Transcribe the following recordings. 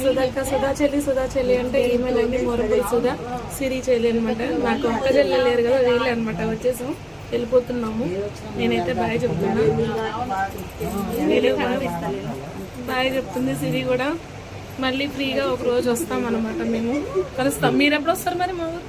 సుధాక సుధా చెల్లి సుధా చెల్లి అంటే ఈమెనండి మొరపూరి సుధా సిరి చెల్లి అనమాట నాకు అక్క చెల్లి లేరు కదా వీళ్ళే అనమాట వచ్చేసాం వెళ్ళిపోతున్నాము. నేనైతే బాయ్ చెప్తున్నా. బాయ్ చెప్తుంది సిరి కూడా. మళ్ళీ ఫ్రీగా ఒక రోజు వస్తాం అనమాట మేము. కలుస్తాం. మీరు ఎప్పుడు వస్తారు మరి మా ఊరు?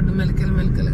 റോഡ് മെലക്കൽ മെലക്കൽ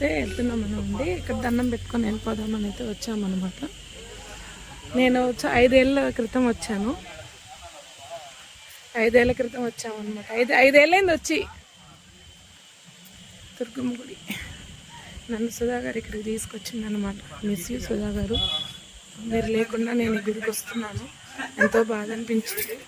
అయితే వెళ్తున్నామని ఉంది ఇక్కడ దండం పెట్టుకొని వెళ్ళిపోదామని అయితే వచ్చామన్నమాట. నేను ఐదేళ్ళ క్రితం వచ్చాను. ఐదేళ్ళ క్రితం వచ్చామన్నమాట. ఐదు ఐదేళ్ళైంది వచ్చి. దుర్గమ్మ గుడి. నన్ను సుధా గారు ఇక్కడికి తీసుకొచ్చింది అనమాట మిస్ యూ సుధా గారు మీరు లేకుండా నేను గుడికి వస్తున్నాను. ఎంతో బాధ అనిపించింది.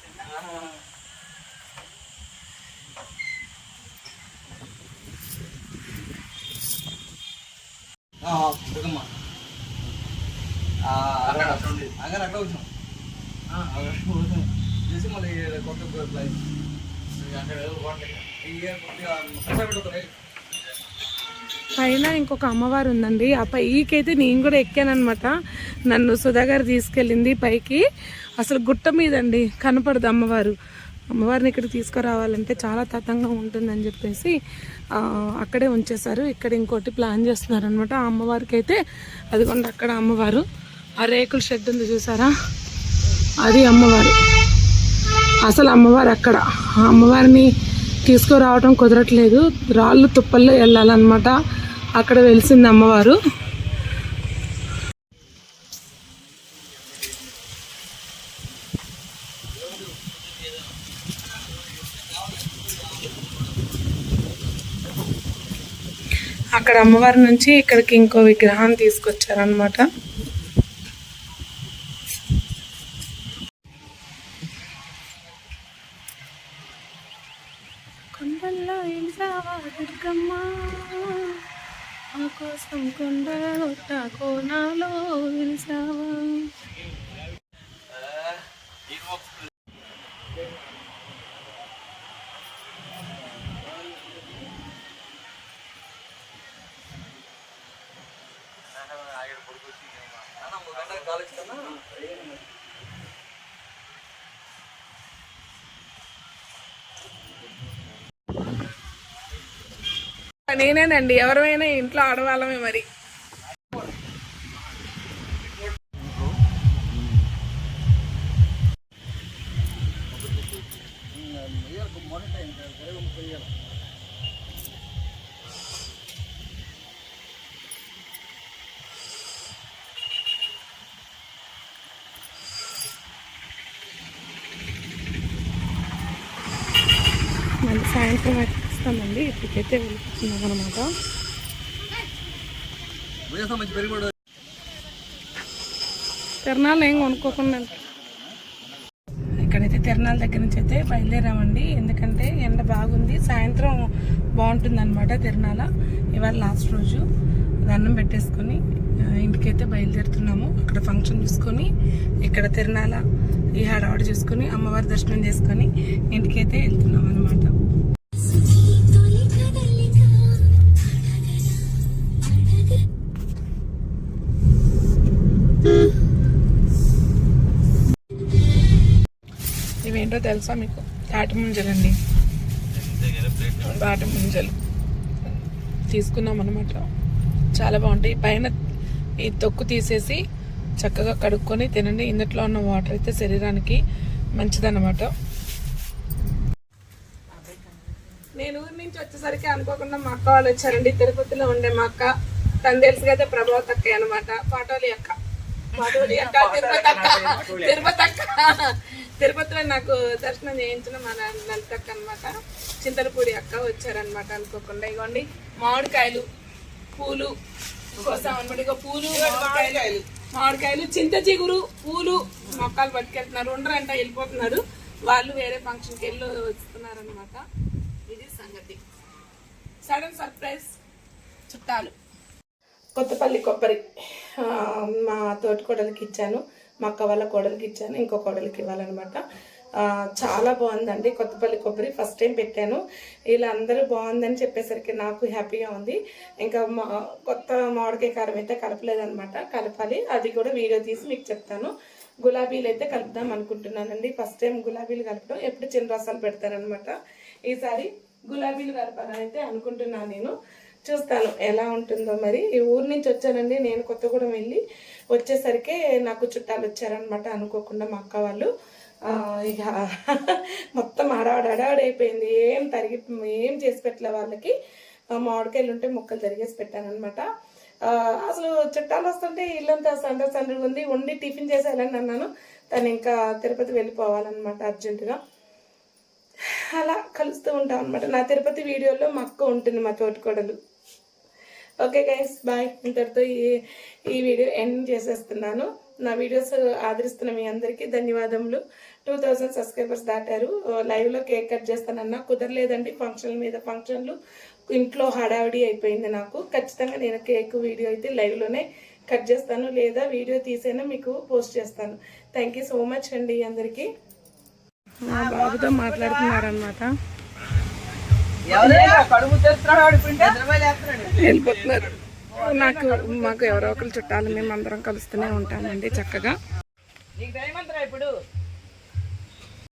అక్కడ చేసి మళ్ళీ కొత్త ప్లేస్. పైన ఇంకొక అమ్మవారు ఉందండి. ఆ పైకైతే నేను కూడా ఎక్కానమాట నన్ను సుధా గారు తీసుకెళ్ళింది పైకి. అసలు గుట్ట మీదండి. కనపడదు అమ్మవారు. అమ్మవారిని ఇక్కడ తీసుకురావాలంటే చాలా తతంగా ఉంటుందని చెప్పేసి అక్కడే ఉంచేశారు. ఇక్కడ ఇంకోటి ప్లాన్ చేస్తున్నారు అనమాట ఆ అమ్మవారికి అయితే అదిగోండి అక్కడ అమ్మవారు. ఆ రేకుల షెడ్ ఉంది చూసారా? అది అమ్మవారు. అసలు అమ్మవారు అక్కడ. ఆ అమ్మవారిని తీసుకురావడం కుదరట్లేదు. రాళ్ళు తుప్పల్లో వెళ్ళాలన్నమాట. అక్కడ వెలిసింది అమ్మవారు. అక్కడ అమ్మవారి నుంచి ఇక్కడికి ఇంకో విగ్రహాన్ని తీసుకొచ్చారనమాట కొండల్లో వెలిసావా దుర్గమ్మ మా కోసం కొండలో కోణాలో వెలిసావా నేనేనండి ఎవరైనా ఇంట్లో ఆడవాళ్ళమే మరి. మళ్ళీ సాయంత్రం వస్తామండి. ఇప్పటికైతే వెళ్ళిపోతున్నాం అనమాట తిరణాలు ఏం కొనుక్కోకుండా ఇక్కడైతే తిరణాల దగ్గర నుంచి అయితే బయలుదేరామండి. ఎందుకంటే ఎండ బాగుంది. సాయంత్రం బాగుంటుంది అనమాట తిరణాల. ఇవాళ లాస్ట్ రోజు దండం పెట్టేసుకొని ఇంటికైతే బయలుదేరుతున్నాము. అక్కడ ఫంక్షన్ చూసుకొని ఇక్కడ తిరణాల ఈ హడావాడి చూసుకొని అమ్మవారి దర్శనం చేసుకొని ఇంటికైతే వెళ్తున్నాం. ఏంటో తెలుసా మీకు? తాటి ముంజలండి. తాటి ముంజలు. తీసుకున్నాం అనమాట చాలా బాగుంటాయి. పైన ఈ తొక్కు తీసేసి చక్కగా కడుక్కొని తినండి. ఇందులో ఉన్న వాటర్ అయితే శరీరానికి మంచిదన్నమాట. నేను ఊరి నుంచి వచ్చేసరికి అనుకోకుండా మా అక్క వాళ్ళు వచ్చారండి. తిరుపతిలో ఉండే మా అక్క. తను తెలుసు ప్రభావ ప్రభావత్ అక్క అనమాట పాటోలి అక్క. పాటోలి అక్క తిరుపతి అక్క. తిరుపతి అక్క. తిరుపతిలో నాకు దర్శనం చేయించిన మన లలిత అనమాట చింతలపూడి అక్క వచ్చారనమాట అనుకోకుండా. ఇగోండి మామిడికాయలు పూలు కోసం అనమాట ఇగో పూలు మామిడికాయలు మామిడికాయలు చింత చిగురు పూలు మొక్కలు పట్టుకెళ్తున్నారు. ఉండరంట వెళ్ళిపోతున్నారు. వాళ్ళు వేరే ఫంక్షన్కి వెళ్ళి వస్తున్నారు అనమాట ఇది సంగతి. సడన్ సర్ప్రైజ్ చుట్టాలు. కొత్తపల్లి కొబ్బరి మా తోటికోడలకి ఇచ్చాను. మా అక్క వాళ్ళ కోడలికి ఇచ్చాను ఇంకో కోడలికి ఇవ్వాలన్నమాట. చాలా బాగుందండి కొత్తపల్లి కొబ్బరి ఫస్ట్ టైం పెట్టాను. వీళ్ళందరూ అందరూ బాగుందని చెప్పేసరికి నాకు హ్యాపీగా ఉంది. ఇంకా మా కొత్త మామిడికాయ కారం అయితే కలపలేదనమాట కలపాలి. అది కూడా వీడియో తీసి మీకు చెప్తాను. గులాబీలు అయితే కలుపుదాం అనుకుంటున్నానండి. ఫస్ట్ టైం గులాబీలు కలపడం ఎప్పుడు చిన్న రసాలు పెడతారనమాట ఈసారి గులాబీలు కలపాలని అయితే అనుకుంటున్నాను నేను. చూస్తాను ఎలా ఉంటుందో మరి. ఈ ఊరు నుంచి వచ్చానండి. నేను కొత్తగూడెం వెళ్ళి వచ్చేసరికి నాకు చుట్టాలు వచ్చారనమాట అనుకోకుండా మా అక్క వాళ్ళు. ఇక మొత్తం అడావిడ అయిపోయింది. ఏం తరిగి ఏం చేసి పెట్టలే వాళ్ళకి. మామిడికాయలు ఉంటే ముక్కలు తరిగేసి పెట్టానమాట అసలు చుట్టాలు వస్తుంటే ఇల్లంతా సండ సండ్రుగా ఉంది. ఉండి టిఫిన్ చేసేయాలని అన్నాను. తను ఇంకా తిరుపతి వెళ్ళిపోవాలన్నమాట అర్జెంటుగా. అలా కలుస్తూ ఉంటాం అనమాట నా తిరుపతి వీడియోలో మా అక్క ఉంటుంది మా తోటికోడలు. ఓకే గైస్ బాయ్ ఇంతటితో ఈ ఈ వీడియో ఎండ్ చేసేస్తున్నాను. నా వీడియోస్ ఆదరిస్తున్న మీ అందరికీ ధన్యవాదములు. టూ థౌజండ్ సబ్స్క్రైబర్స్ దాటారు. లైవ్లో కేక్ కట్ చేస్తానన్నా కుదరలేదండి ఫంక్షన్ల మీద ఫంక్షన్లు ఇంట్లో హడావిడి అయిపోయింది నాకు. ఖచ్చితంగా నేను కేక్ వీడియో అయితే లైవ్లోనే కట్ చేస్తాను. లేదా వీడియో తీసైనా మీకు పోస్ట్ చేస్తాను. థ్యాంక్ యూ సో మచ్ అండి అందరికీ. మా బాబుతో మాట్లాడుతున్నారనమాట వెళ్ళిపోతున్నారు. నాకు మాకు ఎవరో ఒకరు చుట్టాలు మేము అందరం కలుస్తూనే ఉంటామండి చక్కగా. ఇప్పుడు?